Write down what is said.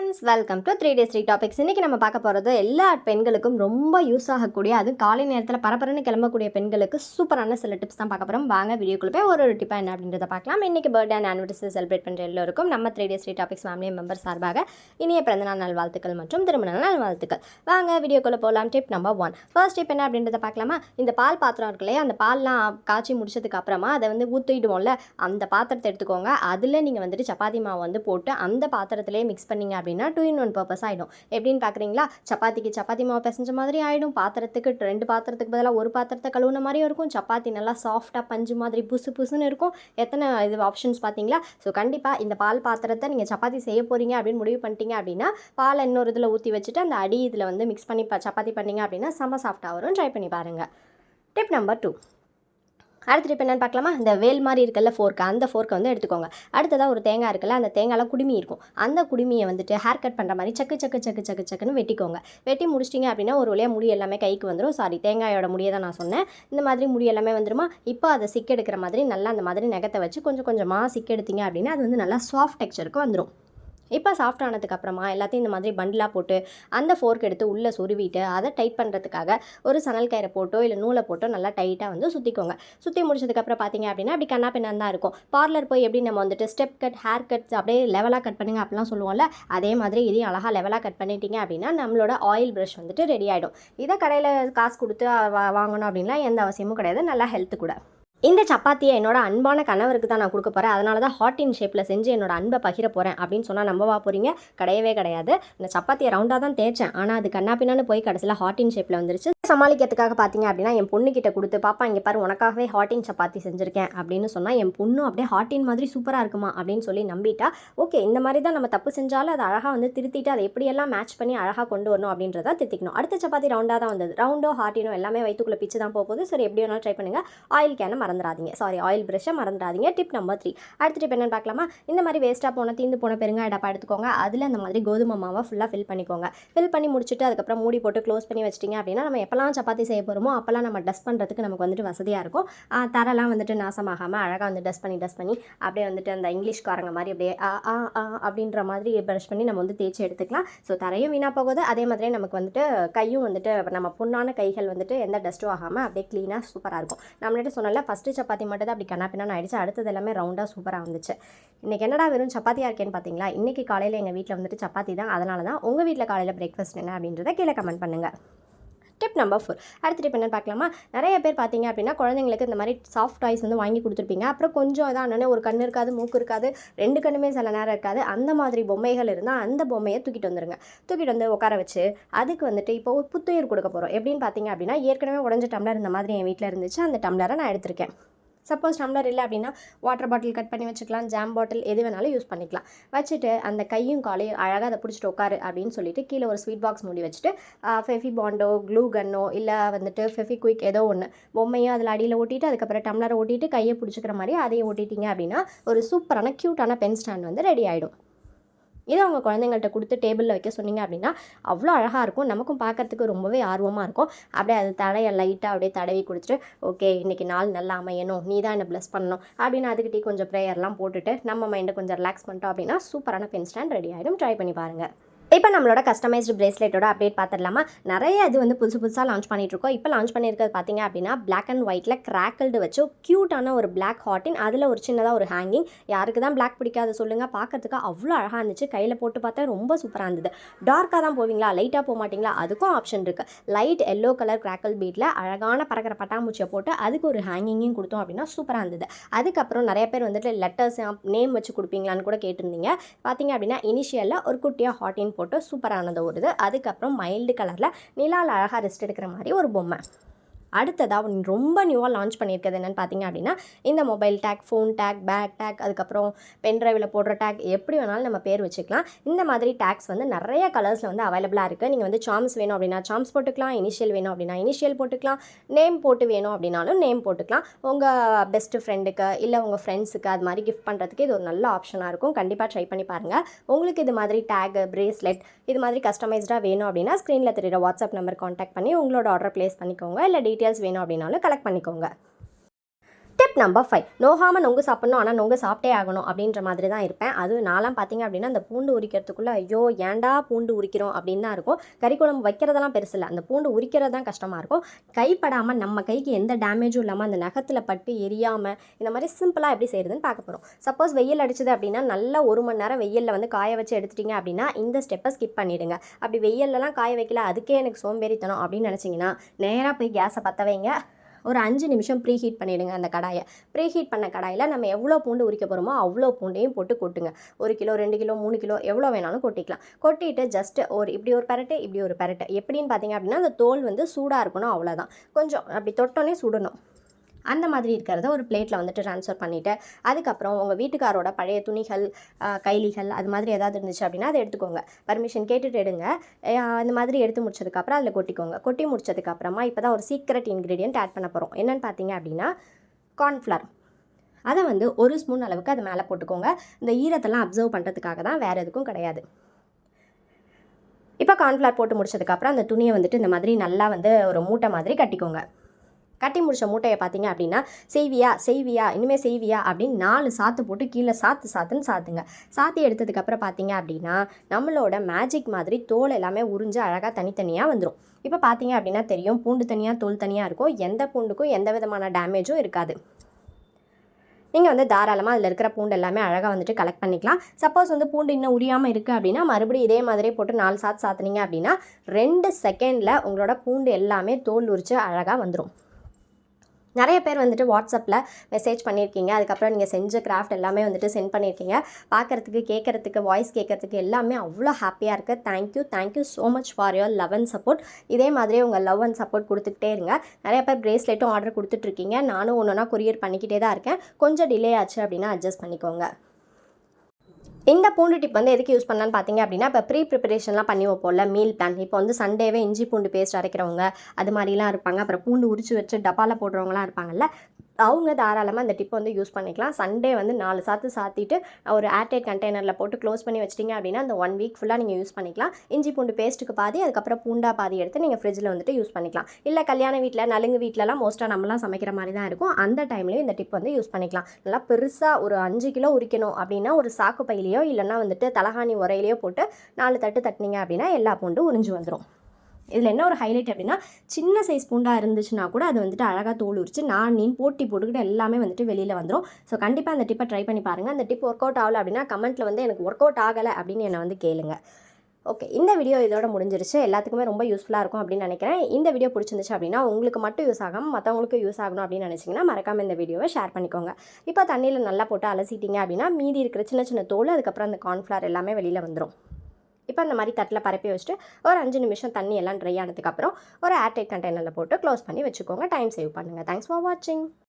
Friends welcome to three days three topics இன்றைக்கி நம்ம பார்க்க போகிறது எல்லா பெண்களுக்கும் ரொம்ப யூஸ் ஆகக்கூடிய அது காலை நேரத்தில் பரபரன்னு கிளம்பக்கூடிய பெண்களுக்கு சூப்பரான சில டிப்ஸ் தான் பார்க்க போகிறோம் வாங்க வீடியோக்குள்ள போய் ஒரு ஒரு டிப்பாக என்ன அப்படின்றத பார்க்கலாம். இன்றைக்கி பர்த்டே அண்ட் ஆனிவர்சரி செலிப்ரேட் பண்ணுற எல்லோருக்கும் நம்ம three days three topics family member சார்பாக இனிய பிறந்தநாள் நாள் வாழ்த்துக்கள் மற்றும் திருமண நல் வாழ்த்துக்கள் வாங்க வீடியோக்குள்ளே போகலாம் tip number one first tip என்ன அப்படின்றத பார்க்கலாமா? இந்த பால் பாத்திரம் இருக்குல்லையா அந்த பால்லாம் காய்ச்சி முடிச்சதுக்கு அப்புறமா அதை வந்து ஊற்றிடுவோம்ல அந்த பாத்திரத்தை எடுத்துக்கோங்க. அதில் நீங்கள் வந்துட்டு சப்பாத்தி மாவு வந்து போட்டு அந்த பாத்திரத்திலே மிக்ஸ் பண்ணீங்க அப்படின்னு அப்படின்னா டூ இன் ஒன் பர்பஸ் ஆகிடும் எப்படின்னு பார்க்குறீங்களா சப்பாத்திக்கு சப்பாத்தி மாவு பிசைஞ்ச மாதிரி ஆகிடும் பாத்திரத்துக்கு ரெண்டு பாத்திரத்துக்கு பதிலாக ஒரு பாத்திரத்தை கழுவுன மாதிரியும் இருக்கும். சப்பாத்தி நல்லா சாஃப்டாக பஞ்சு மாதிரி புசு புசுன்னு இருக்கும். எத்தனை இது ஆப்ஷன்ஸ் பார்த்தீங்களா ஸோ கண்டிப்பாக இந்த பால் பாத்திரத்தை நீங்கள் சப்பாத்தி செய்ய போகிறீங்க அப்படின்னு முடிவு பண்ணிட்டீங்க அப்படின்னா பாலை இன்னொரு இதில் ஊற்றி வச்சுட்டு அந்த அடி இதில் வந்து மிக்ஸ் பண்ணி சப்பாத்தி பண்ணீங்க அப்படின்னா செம்ம சாஃப்டாக வரும். ட்ரை பண்ணி பாருங்கள் டிப் நம்பர் டூ அடுத்து இப்போ என்னன்னு பார்க்கலாமா? இந்த வேல் மாதிரி இருக்கல ஃபோர்க்கு அந்த ஃபோர்க்கை வந்து எடுத்துக்கோங்க. அடுத்ததாக ஒரு தேங்காய் இருக்குல்ல அந்த தேங்காயில் குடுமி இருக்கும். அந்த குடுமியை வந்துட்டு ஹேர் கட் பண்ணுற மாதிரி சக்கு சக்கு சக்கு சக்கு சக்குன்னு வெட்டிக்கோங்க. வெட்டி முடிச்சிட்டிங்க அப்படின்னா ஒரு வழியாக முடி எல்லாமே கைக்கு வந்துடும் சாரி தேங்காயோட முடியை தான் நான் சொன்னேன். இந்த மாதிரி முடி எல்லாமே வந்துருமா? இப்போ அதை சிக்கெடுக்கிற மாதிரி நல்லா அந்த மாதிரி நகத்தை வச்சு கொஞ்சம் கொஞ்சமாக சிக்கெடுத்தீங்க அப்படின்னா அது வந்து நல்லா சாஃப்ட் டெக்ஸ்டருக்கு வந்துடும் இப்போ சாஃப்ட் ஆனதுக்கு அப்புறமா எல்லாத்தையும் இந்த மாதிரி பண்டிலாக போட்டு அந்த ஃபோர்க் எடுத்து உள்ளே சொருவிட்டு அதை டைட் பண்ணுறதுக்காக ஒரு சணல் கயிறை போட்டோ இல்லை நூலை போட்டோ நல்லா டைட்டாக வந்து சுற்றிக்கோங்க சுற்றி முடிச்சதுக்கப்புறம் பார்த்தீங்க அப்படின்னா அப்படி கண்ணா பின்னான் தான் இருக்கும். பார்லர் போய் எப்படி நம்ம வந்துட்டு ஸ்டெப் கட் ஹேர் கட்ஸ் அப்படியே லெவலாக கட் பண்ணுங்க அப்படிலாம் சொல்லுவோம்ல அதே மாதிரி இதையும் அழகாக லெவலாக கட் பண்ணிட்டீங்க அப்படின்னா நம்மளோட ஆயில் ப்ரஷ் வந்துட்டு ரெடி ஆகிடும் இதை கடையில் காசு கொடுத்து வாங்கணும் அப்படின்லாம் எந்த அவசியமும் கிடையாது. நல்லா ஹெல்த்து கூட. இந்த சப்பாத்தியை என்னோட அன்பான கணவருக்கு தான் நான் கொடுக்க போகிறேன் அதனால தான் ஹாட் இன் ஷேப்பில் செஞ்சு என்னோட அன்பை பகிர போகிறேன் அப்படின்னு சொன்னால் நம்பவா போகிறீங்க கிடையவே கிடையாது. இந்த சப்பாத்தியை ரவுண்டாக தான் தேய்ச்சேன். ஆனால் அது கண்ணா பின்னான்னு போய் கடைசியில் ஹாட் இன் ஷேப்பில் வந்துருச்சு. சமாளிக்கிறதுக்காக பார்த்தீங்க அப்படின்னா என் பொண்ணுக்கிட்ட கொடுத்து பாப்பா இங்கே பாரு உனக்காகவே ஹாட் இன் சப்பாத்தி செஞ்சுருக்கேன் அப்படின்னு சொன்னால் என் பொண்ணு அப்படியே ஹாட் இன் மாதிரி சூப்பராக இருக்குமா அப்படின்னு சொல்லி நம்பிட்டா ஓகே இந்த மாதிரி தான் நம்ம தப்பு செஞ்சாலும் அதை அழகாக வந்து திருத்திட்டு அதை எப்படியெல்லாம் மேட்ச் பண்ணி அழகாக கொண்டு வரணும் அப்படின்றத திருத்திக்கணும். அடுத்த சப்பாத்தி ரவுண்டாக தான் வந்தது. ரவுண்டோ ஹாட்டினோ எல்லாமே வயிற்றுக்குள்ளே பிச்சு தான் போகுது. சரி எப்படி வேணாலும் ட்ரை பண்ணுங்கள் ஆயில் கேனை மறந்துடாதீங்க. சாரி ஆயில் ப்ரஷ்ஷை மறந்துடாதீங்க. டிப் நம்பர் த்ரீ அடுத்த டிப் என்னன்னு பார்க்கலாமா? இந்த மாதிரி வேஸ்ட்டாக போன தீந்து போன பெருங்காய டப்பா எடுத்துக்கோங்க. அதில் அந்த மாதிரி கோதுமை மாவை ஃபுல்லாக ஃபில் பண்ணிக்கோங்க. ஃபில் பண்ணி முடிச்சுட்டு அதுக்கப்புறம் மூடி போட்டு க்ளோஸ் பண்ணி வச்சிட்டிங்க அப்படின்னா நம்ம எப்போல்லாம் சப்பாத்தி செய்ய போகிறோமோ அப்போல்லாம் நம்ம டஸ்ட் பண்ணுறதுக்கு நமக்கு வந்துட்டு வசதியாக இருக்கும். ஆ, தரெல்லாம் வந்துட்டு நாசமாகாமல் அழகாக வந்து டஸ்ட் பண்ணி டஸ்ட் பண்ணி அப்படியே வந்துட்டு அந்த இங்கிலீஷ்காரங்க மாதிரி அப்படியே ஆ ஆ ஆ அப்படின்ற மாதிரி ப்ரஷ் பண்ணி நம்ம வந்து தேய்ச்சி எடுத்துக்கலாம். ஸோ தரையும் வீணாக போகுது. அதே மாதிரி நமக்கு வந்துட்டு கையும் வந்துட்டு நம்ம பொண்ணான கைகள் வந்துட்டு எந்த டஸ்ட்டும் ஆகாமல் அப்படியே க்ளீனாக சூப்பராக இருக்கும். நம்மள்ட்ட சொன்னல ஃபஸ்ட்டு சப்பாத்தி மட்டும் தான் அப்படி கண்ணா பின்னான்னு ஆயிடுச்சு. அடுத்தது எல்லாமே ரவுண்டாக சூப்பராக வந்துச்சு. இன்றைக்கி என்னடா வெறும் சப்பாத்தியாக இருக்கேன்னு பார்த்தீங்களா இன்றைக்கி காலையில் எங்கள் வீட்டில் வந்துட்டு சப்பாத்தி தான். அதனால தான் உங்கள் வீட்டில் காலையில் பிரேக்ஃபாஸ்ட் என்ன அப்படின்றத கீழே கமெண்ட் பண்ணுங்கள் டிப் நம்பர் ஃபோர் அடுத்த டிப் என்ன பார்க்கலாமா? நிறைய பேர் பார்த்தீங்க அப்படின்னா குழந்தைங்களுக்கு இந்த மாதிரி சாஃப்ட் டாய்ஸ் வந்து வாங்கி கொடுத்துருப்பீங்க. அப்புறம் கொஞ்சம் இதானே ஒரு கண் இருக்காது மூக்கு இருக்காது ரெண்டு கண்ணுமே சில நேரம் இருக்காது. அந்த மாதிரி பொம்மைகள் இருந்தால் அந்த பொம்மையை தூக்கிட்டு வந்துருங்க. தூக்கிட்டு வந்து உட்கார வச்சு அதுக்கு வந்துட்டு இப்போ ஒரு புத்துயிர் கொடுக்க போகிறோம் எப்படின்னு பார்த்தீங்க அப்படின்னா ஏற்கனவே உடஞ்ச டம்ளர் இந்த மாதிரி என் வீட்டில் இருந்துச்சு. அந்த டம்ளரை நான் எடுத்திருக்கேன். சப்போஸ் டம்ளர் இல்லை அப்படின்னா வாட்டர் பாட்டில் கட் பண்ணி வச்சுக்கலாம் ஜாம் பாட்டில் எது வேணாலும் யூஸ் பண்ணிக்கலாம். வச்சுட்டு அந்த கையும் காலையும் அழகாக அதை பிடிச்சிட்டு உட்காரு அப்படின்னு சொல்லிட்டு கீழே ஒரு ஸ்வீட் பாக்ஸ் மூடி வச்சுட்டு ஃபெஃபி பாண்டோ க்ளூ கன்னோ இல்லை வந்துட்டு ஃபெஃபி குயிக் ஏதோ ஒன்று பொம்மையும் அதில் அடியில் ஓட்டிட்டு அதுக்கப்புறம் டம்ளரை ஓட்டிட்டு கையை பிடிச்சிக்கிற மாதிரி அதையும் ஓட்டிட்டீங்க அப்படின்னா ஒரு சூப்பரான க்யூட்டான பென் ஸ்டாண்ட் வந்து ரெடி ஆகிடும் இதை அவங்க குழந்தைங்கள்ட்ட கொடுத்து டேபிளில் வைக்க சொன்னீங்க அப்படின்னா அவ்வளோ அழகாக இருக்கும். நமக்கும் பார்க்கறதுக்கு ரொம்பவே ஆர்வமாக இருக்கும். அப்படியே அது தடையை லைட்டாக அப்படியே தடவி கொடுத்துட்டு ஓகே இன்னைக்கு நாள் நல்லா அமையணும். நீ தான் என்னை ப்ளஸ் பண்ணணும். அப்படின்னு அதுக்கிட்டே கொஞ்சம் ப்ரேயர்லாம் போட்டுட்டு நம்ம மைண்டை கொஞ்சம் ரிலாக்ஸ் பண்ணிட்டோம் அப்படின்னா சூப்பரான பென் ஸ்டாண்ட் ரெடி ஆகிடும் ட்ரை பண்ணி பாருங்கள் இப்போ நம்மளோட கஸ்டமைஸ்டு பிரேஸ்லெட்டோட அப்டேட் பார்த்துடலாமா? நிறைய இது வந்து புதுசு புதுசாக லான்ச் பண்ணிகிட்ருக்கோம் இருக்கோம் இப்போ லான்ச் பண்ணியிருக்கிறது பார்த்தீங்க அப்படின்னா பிளாக் அண்ட் ஒயிட்டில் கிராக்கிள்டு வச்சு க்யூட்டான ஒரு பிளாக் ஹாட்டின் அதில் ஒரு சின்னதாக ஒரு ஹேங்கிங் யாருக்கு தான் பிளாக் பிடிக்காது சொல்லுங்கள் பார்க்கறதுக்கு அவ்வளோ அழகாக இருந்துச்சு. கையில் போட்டு பார்த்தா ரொம்ப சூப்பராக இருந்தது. டார்க்காக தான் போவீங்களா? லைட்டாக போக மாட்டிங்களா? அதுக்கும் ஆப்ஷன் இருக்குது லைட் எல்லோ கலர் கிராக்கிள் பீட்டில் அழகான பறக்கிற பட்டாம்பூச்சியை போட்டு அதுக்கு ஒரு ஹேங்கிங்கும் கொடுத்தோம் அப்படின்னா சூப்பராக இருந்தது. அதுக்கப்புறம் நிறைய பேர் வந்துட்டு லெட்டர்ஸ் நேம் வச்சு கொடுப்பீங்களான்னு கூட கேட்டிருந்தீங்க. பார்த்தீங்க அப்படின்னா இனிஷியலில் ஒரு குட்டியாக ஹாட்டின் போட்டு சூப்பரானது ஒரு இது அதுக்கப்புறம் மைல்டு கலரில் நிலாவில் அழகாக ரெஸ்ட் எடுக்கிற மாதிரி ஒரு பொம்மை. அடுத்ததாக ரொம்ப நியூவாக லான்ச் பண்ணியிருக்கிறது என்னென்னு பார்த்தீங்க அப்படின்னா இந்த mobile tag phone tag bag tag அதுக்கப்புறம் பென்ட்ரைவில் போடுற டேக் எப்படி வேணாலும் நம்ம பேர் வச்சுக்கலாம். இந்த மாதிரி டேக்ஸ் வந்து நிறைய கலர்ஸில் வந்து அவைலபிளாக இருக்குது நீங்கள் வந்து சாம்ஸ் வேணும் அப்படின்னா சாம்ஸ் போட்டுக்கலாம் இனிஷியல் வேணும் அப்படின்னா இனிஷியல் போட்டுக்கலாம் நேம் போட்டு வேணும் அப்படின்னாலும் நேம் போட்டுக்கலாம். உங்கள் பெஸ்ட்டு ஃப்ரெண்டுக்கு இல்லை உங்கள் ஃப்ரெண்ட்ஸுக்கு அது மாதிரி கிஃப்ட் பண்ணுறதுக்கு இது ஒரு நல்ல ஆப்ஷனாக இருக்கும். கண்டிப்பாக ட்ரை பண்ணி பாருங்கள் உங்களுக்கு இது மாதிரி டேக் பிரேஸ்லெட் இது மாதிரி கஸ்டமைஸ்டாக வேணும் அப்படின்னா ஸ்க்ரீனில் தெரியுற வாட்ஸ்அப் நம்பர் காண்டாக்ட் பண்ணி உங்களோட ஆர்டர் ப்ளேஸ் பண்ணிக்கோங்க. இல்லை டீட்டெயில்ஸ் வேணும் அப்படின்னாலும் கலெக்ட் பண்ணிக்கோங்க. ஸ்டெப் நம்பர் ஃபைவ் நோகாமல் நொங்கு சாப்பிட்ணும் ஆனால் நொங்கு சாப்பிட்டே ஆகணும் அப்படின்ற மாதிரி தான் இருப்பேன். அதுவும் நான்லாம் பார்த்தீங்க அப்படின்னா அந்த பூண்டு உரிக்கிறதுக்குள்ளே ஐயோ ஏன்டா பூண்டு உரிக்கிறோம் அப்படின்னு தான் இருக்கும். கறி குழம்பு வைக்கிறதெல்லாம் பெருசு இல்லை. அந்த பூண்டு உரிக்கிறது தான் கஷ்டமாக இருக்கும். கைப்படாமல் நம்ம கைக்கு எந்த டேமேஜும் இல்லாமல் அந்த நகத்தில் பட்டு எரியாமல் இந்த மாதிரி சிம்பிளாக எப்படி செய்கிறதுன்னு பார்க்க போகிறோம் சப்போஸ் வெயில் அடிச்சது அப்படின்னா நல்லா ஒரு மணி நேரம் வெயிலில் வந்து காய வச்சு எடுத்துட்டீங்க அப்படின்னா இந்த ஸ்டெப்பை ஸ்கிப் பண்ணிவிடுங்க அப்படி வெயில்லலாம் காய வைக்கல அதுக்கே எனக்கு சோம்பேறித்தனம் அப்படின்னு நினச்சிங்கன்னா நேராக போய் கேஸை பற்ற வைங்க. ஒரு அஞ்சு நிமிஷம் ப்ரீ ஹீட் பண்ணிவிடுங்க அந்த கடாயை. ப்ரீ ஹீட் பண்ண கடாயில் நம்ம எவ்வளோ பூண்டு உரிக்க போகிறோமோ அவ்வளோ பூண்டையும் போட்டு கொட்டுங்க. ஒரு கிலோ ரெண்டு கிலோ மூணு கிலோ எவ்வளோ வேணாலும் கொட்டிக்கலாம். கொட்டிட்டு ஜஸ்ட் ஒரு இப்படி ஒரு பரட்டு இப்படி ஒரு பரட்டு. எப்படின்னு பார்த்தீங்க அப்படின்னா அந்த தோல் வந்து சூடாக இருக்கணும் அவ்வளோதான் கொஞ்சம் அப்படி தொட்டோன்னே சுடணும். அந்த மாதிரி இருக்கிறத ஒரு பிளேட்டில் வந்துட்டு ட்ரான்ஸ்ஃபர் பண்ணிவிட்டு அதுக்கப்புறம் உங்கள் வீட்டுக்காரோட பழைய துணிகள் கைலிகள் அது மாதிரி ஏதாவது இருந்துச்சு அப்படின்னா அதை எடுத்துக்கோங்க. பர்மிஷன் கேட்டுட்டு எடுங்க. அந்த மாதிரி எடுத்து முடிச்சதுக்கப்புறம் அதில் கொட்டிக்கோங்க. கொட்டி முடிச்சதுக்கப்புறமா இப்போ தான் ஒரு சீக்ரெட் இன்க்ரீடியன்ட் ஆட் பண்ண போகிறோம் என்னென்னு பார்த்தீங்க அப்படின்னா கார்ன்ஃப்ளவர் அதை வந்து ஒரு ஸ்பூன் அளவுக்கு அது மேலே போட்டுக்கோங்க. இந்த ஈரத்தெல்லாம் அப்சர்வ் பண்ணுறதுக்காக தான் வேறு எதுக்கும் கிடையாது. இப்போ கார்ன்ஃப்ளவர் போட்டு முடிச்சதுக்கப்புறம் அந்த துணியை வந்துட்டு இந்த மாதிரி நல்லா வந்து ஒரு மூட்டை மாதிரி கட்டிக்கோங்க. கட்டி முடிச்ச மூட்டையை பார்த்தீங்க அப்படின்னா செய்வியா செய்வியா இனிமேல் செய்வியா அப்படின்னு நாலு சாத்து போட்டு கீழே சாத்து சாத்துன்னு சாத்துங்க. சாத்தி எடுத்ததுக்கப்புறம் பார்த்தீங்க அப்படின்னா நம்மளோட மேஜிக் மாதிரி தோல் எல்லாமே உறிஞ்சு அழகாக தனித்தனியாக வந்துடும் இப்போ பார்த்தீங்க அப்படின்னா தெரியும் பூண்டு தனியாக தோல் தனியாக இருக்கும். எந்த பூண்டுக்கும் எந்த விதமான டேமேஜும் இருக்காது. நீங்கள் வந்து தாராளமாக அதில் இருக்கிற பூண்டு எல்லாமே அழகாக வந்துட்டு கலெக்ட் பண்ணிக்கலாம். சப்போஸ் வந்து பூண்டு இன்னும் உரியாமல் இருக்குது அப்படின்னா மறுபடியும் இதே மாதிரியே போட்டு நாலு சாத்து சாத்துனீங்க அப்படின்னா ரெண்டு செகண்டில் உங்களோட பூண்டு எல்லாமே தோல் உரித்து அழகாக வந்துடும் நிறைய பேர் வந்துட்டு வாட்ஸ்அப்பில் மெசேஜ் பண்ணியிருக்கீங்க. அதுக்கப்புறம் நீங்கள் செஞ்ச கிராஃப்ட் எல்லாமே வந்துட்டு சென்ட் பண்ணியிருக்கீங்க. பார்க்குறதுக்கு கேட்குறதுக்கு வாய்ஸ் கேட்குறதுக்கு எல்லாமே அவ்வளோ ஹாப்பியாக இருக்குது thank you thank you so much for your love and support இதே மாதிரி உங்கள் லவ் அண்ட் சப்போர்ட் கொடுத்துக்கிட்டே இருங்க. நிறைய பேர் ப்ரேஸ்லெட்டும் ஆர்டர் கொடுத்துட்ருக்கீங்க நானும் ஒன்று ஒன்றா கொரியர் பண்ணிக்கிட்டே தான் இருக்கேன். கொஞ்சம் டிலே ஆச்சு அப்படின்னா அட்ஜஸ்ட் பண்ணிக்கோங்க. இந்த பூண்டு டிப் வந்து எதுக்கு யூஸ் பண்ணலான்னு பார்த்தீங்க அப்படின்னா இப்போ ப்ரீ ப்ரிப்பரேஷன்லாம் பண்ணி வைப்போம்ல மீல் பிளான் இப்போ வந்து சண்டேவே இஞ்சி பூண்டு பேஸ்ட் அரைக்கிறவங்க அது மாதிரிலாம் இருப்பாங்க. அப்புறம் பூண்டு உரிச்சு வச்சு டப்பாவில் போடுறவங்களாம் இருப்பாங்கல்ல அவங்க தாராளமாக அந்த டிப்பை வந்து யூஸ் பண்ணிக்கலாம். சண்டே வந்து நாலு சாத்து சாத்திட்டு ஒரு ஏர்டைட் கண்டெய்னரில் போட்டு க்ளோஸ் பண்ணி வச்சிட்டிங்க அப்படின்னா அந்த ஒன் வீக் ஃபுல்லாக நீங்கள் யூஸ் பண்ணிக்கலாம். இஞ்சி பூண்டு பேஸ்ட்டுக்கு பாதி அதுக்கப்புறம் பூண்டா பாதி எடுத்து நீங்கள் ஃப்ரிட்ஜில் வந்துட்டு யூஸ் பண்ணிக்கலாம். இல்லை கல்யாண வீட்டில் நலுங்கு வீட்டிலலாம் மோஸ்ட்டாக நம்மலாம் சமைக்கிற மாதிரி தான் இருக்கும். அந்த டைம்லேயும் இந்த டிப் வந்து யூஸ் பண்ணிக்கலாம். நல்லா பெருசாக ஒரு அஞ்சு கிலோ உரிக்கணும் அப்படின்னா ஒரு சாக்கு பையிலையோ இல்லைன்னா வந்துட்டு தலகாணி உரையிலையோ போட்டு நாலு தட்டு தட்டினீங்க அப்படின்னா எல்லா பூண்டும் உறிஞ்சு வந்துடும் இதில் என்ன ஒரு ஹைலைட் அப்படின்னா சின்ன சைஸ் பூண்டாக இருந்துச்சுன்னா கூட அது வந்துட்டு அழகாக தோல் உரிச்சு நான் நீன் போட்டி போட்டுக்கிட்டு எல்லாமே வந்துட்டு வெளியில் வந்துடும் ஸோ கண்டிப்பாக அந்த டிப்பை ட்ரை பண்ணி பாருங்கள் அந்த டிப் ஒர்க் அவுட் ஆகலை அப்படின்னா கமெண்ட்டில் வந்து எனக்கு ஒர்க் அவுட் ஆகலை அப்படின்னு என்னை வந்து கேளுங்க. ஓகே இந்த வீடியோ இதோட முடிஞ்சிருச்சு. எல்லாத்துக்குமே ரொம்ப யூஸ்ஃபுல்லாக இருக்கும் அப்படின்னு நினைக்கிறேன். இந்த வீடியோ பிடிச்சிருந்துச்சு அப்படின்னா உங்களுக்கு மட்டும் யூஸ் ஆகாமல் மற்றவங்களுக்கு யூஸ் ஆகணும் அப்படின்னு நினச்சிங்கன்னா மறக்காமல் இந்த வீடியோவை ஷேர் பண்ணிக்கோங்க. இப்போ தண்ணியில் நல்லா போட்டு அலசிட்டிங்க அப்படின்னா மீதி இருக்கிற சின்ன சின்ன தோல் அதுக்கப்புறம் அந்த கார்ன்ஃப்ளவர் எல்லாமே வெளியில் வந்துடும் இப்போ அந்த மாதிரி தட்டில் பரப்பி வச்சுட்டு ஒரு அஞ்சு நிமிஷம் தண்ணி எல்லாம் ட்ரை ஆனதுக்கப்புறம் ஒரு ஏர்டைட் கண்டெய்னரில் போட்டு க்ளோஸ் பண்ணி வச்சுக்கோங்க. டைம் சேவ் பண்ணுங்கள் தேங்க்ஸ் ஃபார் வாட்சிங்